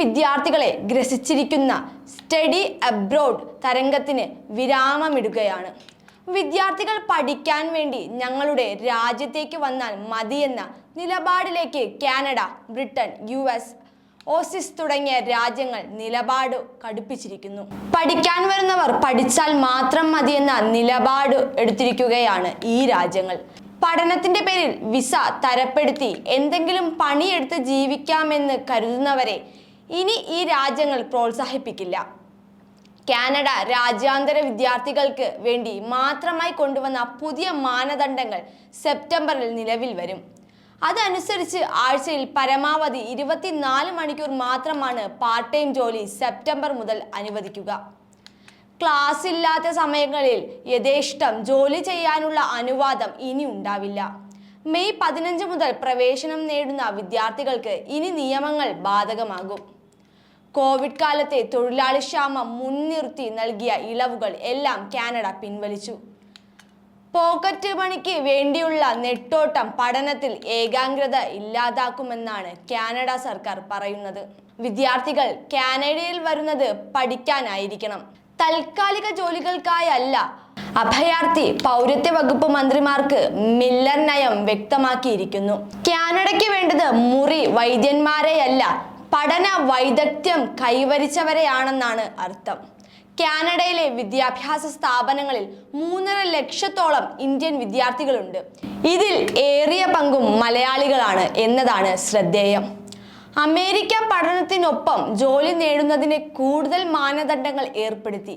വിദ്യാർത്ഥികളെ ഗ്രസിച്ചിരിക്കുന്ന study abroad തരംഗത്തിന് വിരാമമിടുകയാണ്. വിദ്യാർത്ഥികൾ പഠിക്കാൻ വേണ്ടി ഞങ്ങളുടെ രാജ്യത്തേക്ക് വന്നാൽ മതിയെന്ന നിലപാടിലേക്ക് Canada Britain U S Aussies തുടങ്ങിയ രാജ്യങ്ങൾ നിലപാട് കടുപ്പിച്ചിരിക്കുന്നു. പഠിക്കാൻ വരുന്നവർ പഠിച്ചാൽ മാത്രം മതിയെന്ന നിലപാട് എടുത്തിരിക്കുകയാണ് ഈ രാജ്യങ്ങൾ. പഠനത്തിന്റെ പേരിൽ വിസ തരപ്പെടുത്തി എന്തെങ്കിലും പണിയെടുത്ത് ജീവിക്കാമെന്ന് കരുതുന്നവരെ ഇനി ഈ രാജ്യങ്ങൾ പ്രോത്സാഹിപ്പിക്കില്ല. കാനഡ രാജ്യാന്തര വിദ്യാർത്ഥികൾക്ക് വേണ്ടി മാത്രമായി കൊണ്ടുവന്ന പുതിയ മാനദണ്ഡങ്ങൾ സെപ്റ്റംബറിൽ നിലവിൽ വരും. അതനുസരിച്ച് ആഴ്ചയിൽ പരമാവധി ഇരുപത്തിനാല് മണിക്കൂർ മാത്രമാണ് പാർട്ട് ടൈം ജോലി സെപ്റ്റംബർ മുതൽ അനുവദിക്കുക. ക്ലാസ് ഇല്ലാത്ത സമയങ്ങളിൽ യഥേഷ്ടം ജോലി ചെയ്യാനുള്ള അനുവാദം ഇനി ഉണ്ടാവില്ല. മെയ് പതിനഞ്ച് മുതൽ പ്രവേശനം നേടുന്ന വിദ്യാർത്ഥികൾക്ക് ഇനി നിയമങ്ങൾ ബാധകമാകും. കോവിഡ് കാലത്തെ തൊഴിലാളി ക്ഷാമം മുൻനിർത്തി നൽകിയ ഇളവുകൾ എല്ലാം കാനഡ പിൻവലിച്ചു. പോക്കറ്റ് മണിക്ക് വേണ്ടിയുള്ള നെട്ടോട്ടം പഠനത്തിൽ ഏകാഗ്രത ഇല്ലാതാക്കുമെന്നാണ് കാനഡ സർക്കാർ പറയുന്നത്. വിദ്യാർത്ഥികൾ കാനഡയിൽ വരുന്നത് പഠിക്കാനായിരിക്കണം. താൽക്കാലിക ജോലികൾക്കായല്ല അഭയാർത്ഥി പൗരത്വ വകുപ്പ് മന്ത്രിമാർക്ക് മില്ലർ നയം വ്യക്തമാക്കിയിരിക്കുന്നു. കാനഡയ്ക്ക് വേണ്ടത് മുറി വൈദ്യന്മാരെയല്ല പഠന വൈദഗ്ധ്യം കൈവരിച്ചവരെയാണെന്നാണ് അർത്ഥം. കാനഡയിലെ വിദ്യാഭ്യാസ സ്ഥാപനങ്ങളിൽ മൂന്നര ലക്ഷത്തോളം ഇന്ത്യൻ വിദ്യാർത്ഥികളുണ്ട്. ഇതിൽ ഏറിയ പങ്കും മലയാളികളാണ് എന്നതാണ് ശ്രദ്ധേയം. അമേരിക്ക പഠനത്തിനൊപ്പം ജോലി നേടുന്നതിന് കൂടുതൽ മാനദണ്ഡങ്ങൾ ഏർപ്പെടുത്തി.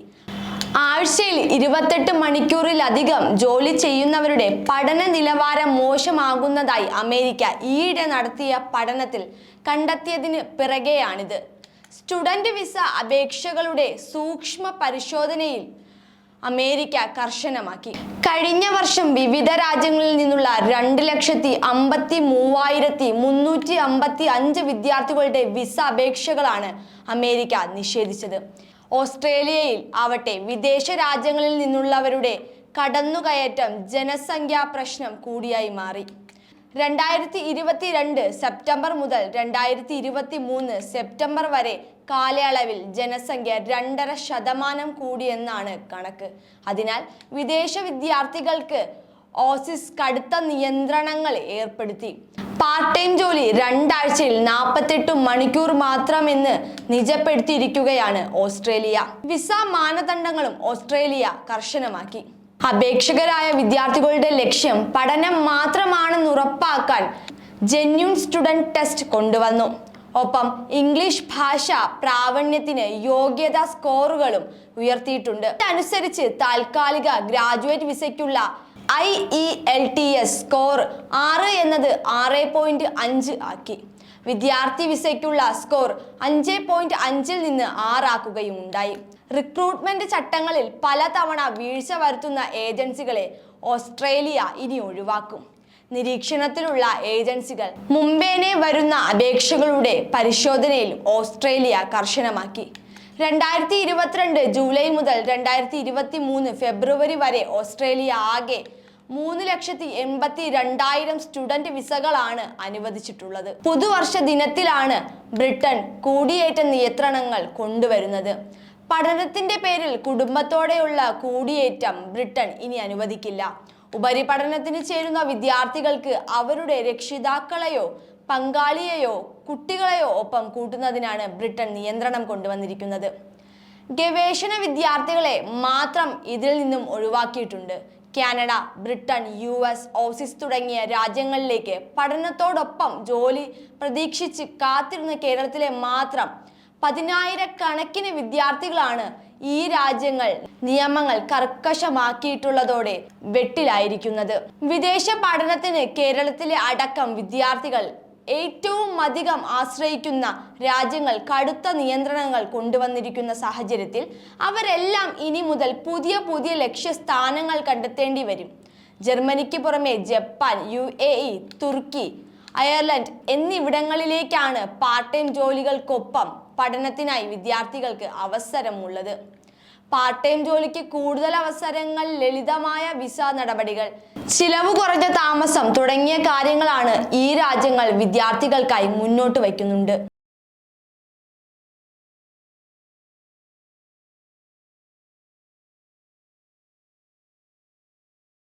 ആഴ്ചയിൽ ഇരുപത്തെട്ട് മണിക്കൂറിലധികം ജോലി ചെയ്യുന്നവരുടെ പഠന നിലവാരം മോശമാകുന്നതായി അമേരിക്ക ഈയിടെ നടത്തിയ പഠനത്തിൽ കണ്ടെത്തിയതിന് പിറകെയാണിത്. സ്റ്റുഡന്റ് വിസ അപേക്ഷകളുടെ സൂക്ഷ്മ പരിശോധനയിൽ അമേരിക്ക കർശനമാക്കി. കഴിഞ്ഞ വർഷം വിവിധ രാജ്യങ്ങളിൽ നിന്നുള്ള രണ്ട് ലക്ഷത്തി അമ്പത്തി മൂവായിരത്തി മുന്നൂറ്റി അമ്പത്തി അഞ്ച് വിദ്യാർത്ഥികളുടെ വിസ അപേക്ഷകളാണ് അമേരിക്ക നിഷേധിച്ചത്. ഓസ്ട്രേലിയയിൽ ആവട്ടെ വിദേശ രാജ്യങ്ങളിൽ നിന്നുള്ളവരുടെ കടന്നുകയറ്റം ജനസംഖ്യാ പ്രശ്നം കൂടിയായി മാറി. രണ്ടായിരത്തി ഇരുപത്തിരണ്ട് സെപ്റ്റംബർ മുതൽ രണ്ടായിരത്തി ഇരുപത്തി മൂന്ന് സെപ്റ്റംബർ വരെ കാലയളവിൽ ജനസംഖ്യ രണ്ടര ശതമാനം കൂടിയെന്നാണ് കണക്ക്. അതിനാൽ വിദേശ വിദ്യാർത്ഥികൾക്ക് ഓസിസ് കടുത്ത നിയന്ത്രണങ്ങൾ ഏർപ്പെടുത്തി. പാർട്ട് ടൈം ജോലി രണ്ടാഴ്ചയിൽ നാൽപ്പത്തെട്ട് മണിക്കൂർ മാത്രമെന്ന് നിജപ്പെടുത്തിയിരിക്കുകയാണ് ഓസ്ട്രേലിയ. വിസ മാനദണ്ഡങ്ങളും ഓസ്ട്രേലിയ കർശനമാക്കി. അപേക്ഷകരായ വിദ്യാർത്ഥികളുടെ ലക്ഷ്യം പഠനം മാത്രമാണെന്ന് ഉറപ്പാക്കാൻ ജെന്യൂൺ സ്റ്റുഡന്റ് ടെസ്റ്റ് കൊണ്ടുവന്നു. ഒപ്പം ഇംഗ്ലീഷ് ഭാഷ പ്രാവണ്യത്തിന് യോഗ്യതാ സ്കോറുകളും ഉയർത്തിയിട്ടുണ്ട്. ഇതനുസരിച്ച് താൽക്കാലിക graduate വിസയ്ക്കുള്ള I E L T S score ആറ് എന്നത് ആറ് പോയിന്റ് അഞ്ച് ആക്കി. വിദ്യാർത്ഥി വിസയ്ക്കുള്ള സ്കോർ അഞ്ച് പോയിന്റ് അഞ്ചിൽ നിന്ന് ആറാക്കുകയും ഉണ്ടായി. റിക്രൂട്ട്മെന്റ് ചട്ടങ്ങളിൽ പലതവണ വീഴ്ച വരുത്തുന്ന ഏജൻസികളെ ഓസ്ട്രേലിയ ഇനി ഒഴിവാക്കും. നിരീക്ഷണത്തിലുള്ള ഏജൻസികൾ മുമ്പേനെ വരുന്ന അപേക്ഷകളുടെ പരിശോധനയിൽ ഓസ്ട്രേലിയ കർശനമാക്കി. രണ്ടായിരത്തി ഇരുപത്തിരണ്ട് ജൂലൈ മുതൽ രണ്ടായിരത്തി ഇരുപത്തി മൂന്ന് ഫെബ്രുവരി വരെ ഓസ്ട്രേലിയ ആകെ മൂന്ന് ലക്ഷത്തി എൺപത്തി രണ്ടായിരം സ്റ്റുഡന്റ് വിസകളാണ് അനുവദിച്ചിട്ടുള്ളത്. പുതുവർഷ ദിനത്തിലാണ് ബ്രിട്ടൻ കൂടിയേറ്റ നിയന്ത്രണങ്ങൾ കൊണ്ടുവരുന്നത്. പഠനത്തിന്റെ പേരിൽ കുടുംബത്തോടെയുള്ള കൂടിയേറ്റം ബ്രിട്ടൻ ഇനി അനുവദിക്കില്ല. ഉപരിപഠനത്തിന് ചേരുന്ന വിദ്യാർത്ഥികൾക്ക് അവരുടെ രക്ഷിതാക്കളെയോ പങ്കാളിയെയോ കുട്ടികളെയോ ഒപ്പം കൂട്ടുന്നതിനാണ് ബ്രിട്ടൻ നിയന്ത്രണം കൊണ്ടുവന്നിരിക്കുന്നത്. ഗവേഷണ വിദ്യാർത്ഥികളെ മാത്രം ഇതിൽ നിന്നും ഒഴിവാക്കിയിട്ടുണ്ട്. Canada Britain U S Aussies തുടങ്ങിയ രാജ്യങ്ങളിലേക്ക് പഠനത്തോടൊപ്പം ജോലി പ്രതീക്ഷിച്ച് കാത്തിരുന്ന കേരളത്തിലെ മാത്രം പതിനായിരക്കണക്കിന് വിദ്യാർത്ഥികളാണ് ഈ രാജ്യങ്ങൾ നിയമങ്ങൾ കർക്കശമാക്കിയിട്ടുള്ളതോടെ വെട്ടിലായിരിക്കുന്നത്. വിദേശ പഠനത്തിന് കേരളത്തിലെ അടക്കം വിദ്യാർത്ഥികൾ ഏറ്റവും അധികം ആശ്രയിക്കുന്ന രാജ്യങ്ങൾ കടുത്ത നിയന്ത്രണങ്ങൾ കൊണ്ടുവന്നിരിക്കുന്ന സാഹചര്യത്തിൽ അവരെല്ലാം ഇനി മുതൽ പുതിയ പുതിയ ലക്ഷ്യസ്ഥാനങ്ങൾ കണ്ടെത്തേണ്ടി വരും. ജർമ്മനിക്ക് പുറമെ Japan U A E Turkey Ireland എന്നിവിടങ്ങളിലേക്കാണ് പാർട്ട് ടൈം ജോലികൾക്കൊപ്പം പഠനത്തിനായി വിദ്യാർത്ഥികൾക്ക് അവസരമുള്ളത്. പാർട്ട് ടൈം ജോലിക്ക് കൂടുതൽ അവസരങ്ങൾ ലളിതമായ വിസ നടപടികൾ ചിലവ് കുറഞ്ഞ താമസം തുടങ്ങിയ കാര്യങ്ങളാണ് ഈ രാജ്യങ്ങൾ വിദ്യാർത്ഥികൾക്കായി മുന്നോട്ട് വയ്ക്കുന്നുണ്ട്.